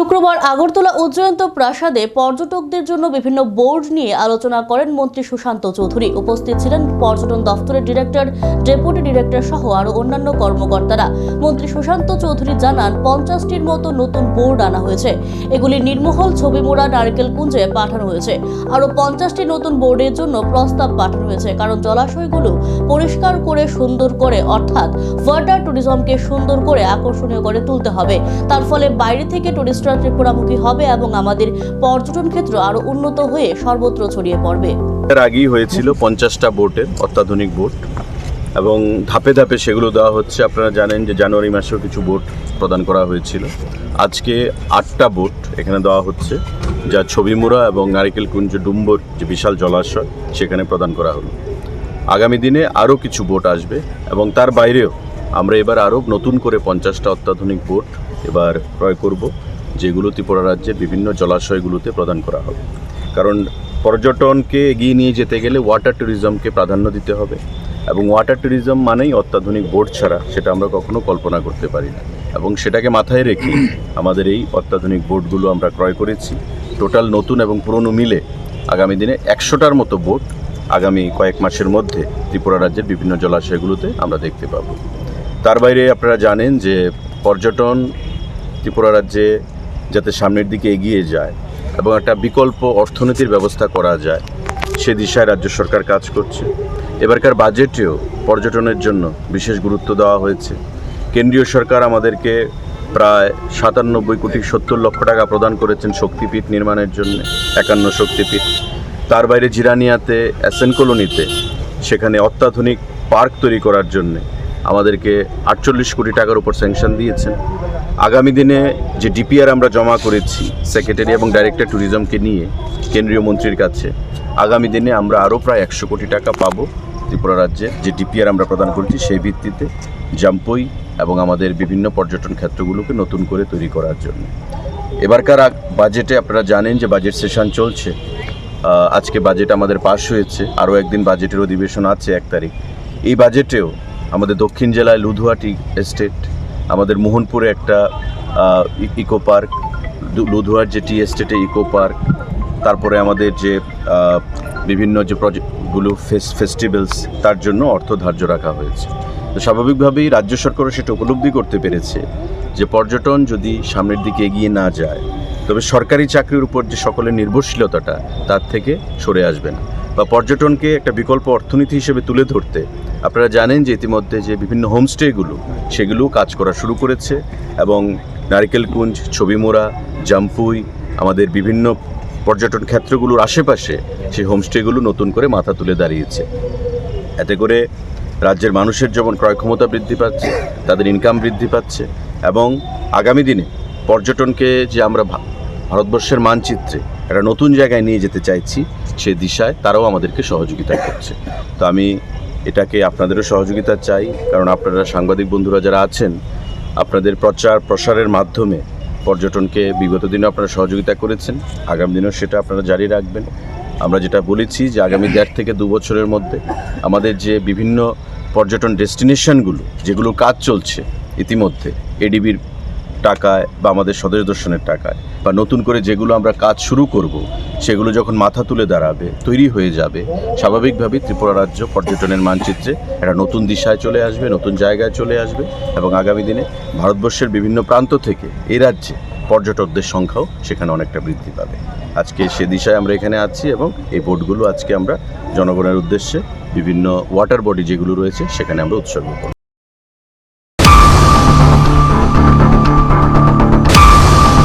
শুক্রবার আগরতলা উজ্জয়ন্ত প্রাসাদে পর্যটকদের জন্য বিভিন্ন বোর্ড নিয়ে আলোচনা করেন মন্ত্রী সুশান্ত চৌধুরী। উপস্থিত ছিলেন পর্যটন দফতরের ডিরেক্টর, ডেপুটি ডিরেক্টর সহ আরও অন্যান্য কর্মকর্তারা। মন্ত্রী সুশান্ত চৌধুরী জানান, পঞ্চাশটির মতো নতুন বোর্ড আনা হয়েছে। এগুলি নির্মহল ছবি মোড়া, নারকেল কুঞ্জে পাঠানো হয়েছে। আরও পঞ্চাশটি নতুন বোর্ডের জন্য প্রস্তাব পাঠানো হয়েছে, কারণ জলাশয়গুলো পরিষ্কার করে সুন্দর করে, অর্থাৎ ওয়াটার ট্যুরিজমকে সুন্দর করে আকর্ষণীয় করে তুলতে হবে। তার ফলে বাইরে থেকে টুরিস্টরা ত্রিপুরামুখী হবে এবং আমাদের পর্যটন ক্ষেত্র আরও উন্নত হয়ে সর্বত্র ছড়িয়ে পড়বে। এর আগেই হয়েছিল পঞ্চাশটা বোটের অত্যাধুনিক বোট এবং ধাপে ধাপে সেগুলো দেওয়া হচ্ছে। আপনারা জানেন যে জানুয়ারি মাসেও কিছু বোট প্রদান করা হয়েছিল। আজকে আটটা বোট এখানে দেওয়া হচ্ছে, যা ছবিমুড়া এবং নারিকেল কুঞ্জ ডুম্বর যে বিশাল জলাশয়, সেখানে প্রদান করা হলো। আগামী দিনে আরও কিছু বোট আসবে এবং তার বাইরেও আমরা এবার আরও নতুন করে পঞ্চাশটা অত্যাধুনিক বোট এবার ক্রয় করব। যেগুলো ত্রিপুরা রাজ্যের বিভিন্ন জলাশয়গুলোতে প্রদান করা হবে। কারণ পর্যটনকে এগিয়ে নিয়ে যেতে গেলে ওয়াটার ট্যুরিজমকে প্রাধান্য দিতে হবে এবং ওয়াটার ট্যুরিজম মানেই অত্যাধুনিক বোট ছাড়া, সেটা আমরা কখনো কল্পনা করতে পারি না। এবং সেটাকে মাথায় রেখে আমাদের এই অত্যাধুনিক বোটগুলো আমরা ক্রয় করেছি। টোটাল নতুন এবং পুরনো মিলে আগামী দিনে একশোটার মতো বোট আগামী কয়েক মাসের মধ্যে ত্রিপুরা রাজ্যের বিভিন্ন জলাশয়গুলোতে আমরা দেখতে পাবো। তার বাইরে আপনারা জানেন যে পর্যটন ত্রিপুরা রাজ্যে যাতে সামনের দিকে এগিয়ে যায় এবং একটা বিকল্প অর্থনীতির ব্যবস্থা করা যায়, সে দিশায় রাজ্য সরকার কাজ করছে। এবারকার বাজেটেও পর্যটনের জন্য বিশেষ গুরুত্ব দেওয়া হয়েছে। কেন্দ্রীয় সরকার আমাদেরকে প্রায় সাতানব্বই কোটি সত্তর লক্ষ টাকা প্রদান করেছেন শক্তিপীঠ নির্মাণের জন্য, একান্ন শক্তিপীঠ। তার বাইরে জিরানিয়াতে, অ্যাসেন কলোনিতে, সেখানে অত্যাধুনিক পার্ক তৈরি করার জন্য আমাদেরকে আটচল্লিশ কোটি টাকার উপর স্যাংশন দিয়েছেন। আগামী দিনে যে ডিপিআর আমরা জমা করেছি সেক্রেটারি এবং ডাইরেক্টর ট্যুরিজমকে নিয়ে, কেন্দ্রীয় মন্ত্রীর কাছে, আগামী দিনে আমরা আরও প্রায় একশো কোটি টাকা পাবো ত্রিপুরা রাজ্যে। যে ডিপিআর আমরা প্রদান করছি, সেই ভিত্তিতে জাম্পই এবং আমাদের বিভিন্ন পর্যটন ক্ষেত্রগুলোকে নতুন করে তৈরি করার জন্য। এবারকার বাজেটে আপনারা জানেন যে বাজেট সেশন চলছে। আজকে বাজেট আমাদের পাশ হয়েছে। আরও একদিন বাজেটের অধিবেশন আছে এক তারিখ। এই বাজেটেও আমাদের দক্ষিণ জেলায় লুধুয়াটি এস্টেট আমাদের মোহনপুরে একটা ইকো পার্ক লুধুয়ার যে টি এস্টেটে ইকো পার্ক তারপরে আমাদের যে বিভিন্ন যে প্রজেক্টগুলো ফেস ফেস্টিভ্যালস তার জন্য অর্থ ধার্য রাখা হয়েছে। তো স্বাভাবিকভাবেই রাজ্য সরকারও সেটা উপলব্ধি করতে পেরেছে যে পর্যটন যদি সামনের দিকে এগিয়ে না যায়, তবে সরকারি চাকরির উপর যে সকলের নির্ভরশীলতাটা, তার থেকে সরে আসবে না। বা পর্যটনকে একটা বিকল্প অর্থনীতি হিসেবে তুলে ধরতে, আপনারা জানেন যে ইতিমধ্যে যে বিভিন্ন হোমস্টেগুলো সেগুলো কাজ করা শুরু করেছে এবং নারকেলকুঞ্জ ছবিমোড়া জাম্পুই আমাদের বিভিন্ন পর্যটন ক্ষেত্রগুলোর আশেপাশে সেই হোমস্টেগুলো নতুন করে মাথা তুলে দাঁড়িয়েছে। এতে করে রাজ্যের মানুষের যেমন ক্রয় ক্ষমতা বৃদ্ধি পাচ্ছে, তাদের ইনকাম বৃদ্ধি পাচ্ছে এবং আগামী দিনে পর্যটনকে যে আমরা ভারতবর্ষের মানচিত্রে একটা নতুন জায়গায় নিয়ে যেতে চাইছি সে দিশায় তারাও আমাদেরকে সহযোগিতা করছে। তো আমি এটাকে আপনাদেরও সহযোগিতা চাই, কারণ আপনারা সাংবাদিক বন্ধুরা যারা আছেন, আপনাদের প্রচার প্রসারের মাধ্যমে পর্যটনকে বিগত দিনে আপনারা সহযোগিতা করেছেন, আগামী দিনেও সেটা আপনারা জারি রাখবেন। আমরা যেটা বলেছি যে আগামী দেড় থেকে দু বছরের মধ্যে আমাদের যে বিভিন্ন পর্যটন ডেস্টিনেশনগুলো, যেগুলো কাজ চলছে ইতিমধ্যে এডিবির টাকায় বা আমাদের স্বদেশ দর্শনের টাকায় বা নতুন করে যেগুলো আমরা কাজ শুরু করব, সেগুলো যখন মাথা তুলে দাঁড়াবে, তৈরি হয়ে যাবে স্বাভাবিকভাবেই ত্রিপুরা রাজ্য পর্যটনের মানচিত্রে একটা নতুন দিশায় চলে আসবে, নতুন জায়গায় চলে আসবে এবং আগামী দিনে ভারতবর্ষের বিভিন্ন প্রান্ত থেকে এ রাজ্যে পর্যটকদের সংখ্যাও সেখানে অনেকটা বৃদ্ধি পাবে। আজকে সে দিশায় আমরা এখানে আছি এবং এই বোটগুলো আজকে আমরা জনগণের উদ্দেশ্যে বিভিন্ন ওয়াটার বডি যেগুলো রয়েছে সেখানে আমরা উৎসর্গ করব।